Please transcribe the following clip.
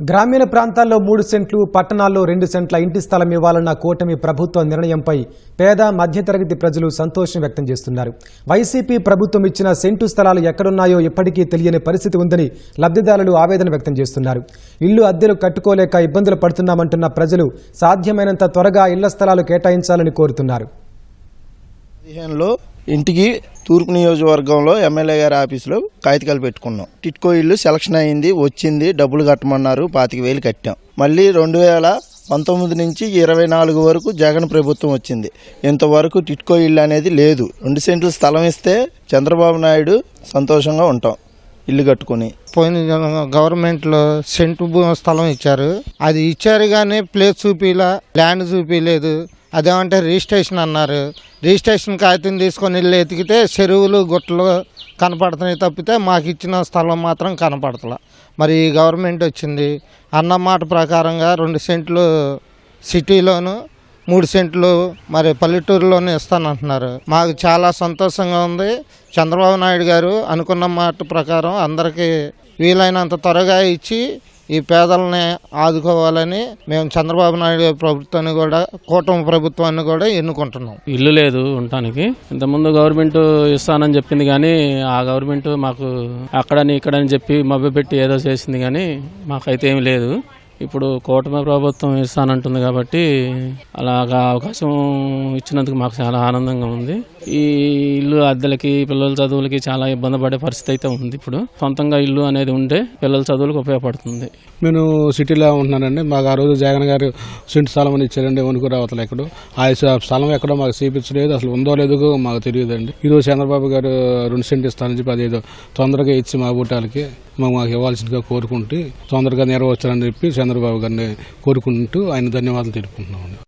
గ్రామీణ ప్రాంతాల్లో మూడు సెంట్లు పట్టణాల్లో రెండు సెంట్ల ఇంటి స్థలం ఇవ్వాలన్న కూటమి ప్రభుత్వ నిర్ణయంపై పేద మధ్యతరగతి ప్రజలు సంతోషం వ్యక్తం చేస్తున్నారు. వైసీపీ ప్రభుత్వం ఇచ్చిన సెంటు స్థలాలు ఎక్కడున్నాయో ఇప్పటికీ తెలియని పరిస్థితి ఉందని లబ్ధిదారులు ఆవేదన వ్యక్తం చేస్తున్నారు. ఇల్లు అద్దెలు కట్టుకోలేక ఇబ్బందులు పడుతున్నామంటున్న ప్రజలు సాధ్యమైనంత త్వరగా ఇళ్ళ స్థలాలు కేటాయించాలని కోరుతున్నారు. ఇంటికి తూర్పు నియోజకవర్గంలో ఎమ్మెల్యే గారి ఆఫీసులో కాగితాలు పెట్టుకున్నాం. టిట్కో ఇల్లు సెలక్షన్ అయింది వచ్చింది డబ్బులు కట్టమన్నారు పాతిక వేలు కట్టాం. మళ్ళీ రెండు వేల పంతొమ్మిది నుంచి ఇరవై నాలుగు వరకు జగన్ ప్రభుత్వం వచ్చింది. ఇంతవరకు టిట్కో ఇల్లు అనేది లేదు. రెండు సెంట్లు స్థలం ఇస్తే చంద్రబాబు నాయుడు సంతోషంగా ఉంటాం. ఇల్లు కట్టుకుని. పోయిన గవర్నమెంట్లో సెంటు స్థలం ఇచ్చారు. అది ఇచ్చారు కానీ ప్లేస్ చూపిలా ల్యాండ్ చూపిలేదు. అదేమంటే రిజిస్ట్రేషన్ అన్నారు. రిజిస్ట్రేషన్ కాగితం తీసుకొని వెళ్ళి ఎతికితే చెరువులు గుట్టలు కనపడుతున్నాయి తప్పితే మాకు ఇచ్చిన స్థలం మాత్రం కనపడతలా. మరి ఈ గవర్నమెంట్ వచ్చింది. అన్న మాట ప్రకారంగా రెండు సెంట్లు సిటీలోను మూడు సెంట్లు మరి పల్లెటూరులోనే ఇస్తానంటున్నారు. మాకు చాలా సంతోషంగా ఉంది. చంద్రబాబు నాయుడు గారు అనుకున్న మాట ప్రకారం అందరికీ వీలైనంత త్వరగా ఇచ్చి ఈ పేదలని ఆదుకోవాలని మేము చంద్రబాబు నాయుడు గారి ప్రభుత్వాన్ని కూడా కూటమి ప్రభుత్వాన్ని కూడా ఎన్నుకుంటున్నాం. ఇల్లు లేదు ఉండటానికి. ఇంతకుముందు గవర్నమెంట్ ఇస్తానని చెప్పింది కానీ ఆ గవర్నమెంట్ మాకు అక్కడని ఇక్కడని చెప్పి మభ్యపెట్టి ఏదో చేసింది కానీ మాకైతే ఏమి లేదు. ఇప్పుడు కూటమి ప్రభుత్వం ఇస్తానంటుంది కాబట్టి అలాగా అవకాశం ఇచ్చినందుకు మాకు చాలా ఆనందంగా ఉంది. ఈ ఇల్లు అద్దెలకి పిల్లల చదువులకి చాలా ఇబ్బంది పడే పరిస్థితి అయితే ఉంది ఇప్పుడు. సొంతంగా ఇల్లు అనేది ఉంటే పిల్లల చదువులకు ఉపయోగపడుతుంది. నేను సిటీలో ఉంటున్నానండి మాకు ఆ రోజు జగన్ గారు సెంటు స్థలం అని ఇచ్చారండి వణుకు రావతల ఎక్కడో. ఆ స్థలం ఎక్కడో మాకు చూపించలేదు అసలు ఉందో లేదో మాకు తెలియదండి. ఈరోజు చంద్రబాబు గారు రెండు సెంటు ఇస్తానని చెప్పి అదేదో తొందరగా ఇచ్చి మా బూటాలకి మాకు ఇవ్వాల్సిందిగా కోరుకుంటూ తొందరగా నెరవేర్చాలని చెప్పి చంద్రబాబు గారిని కోరుకుంటూ ఆయన ధన్యవాదాలు తెలుపుకుంటున్నామండి.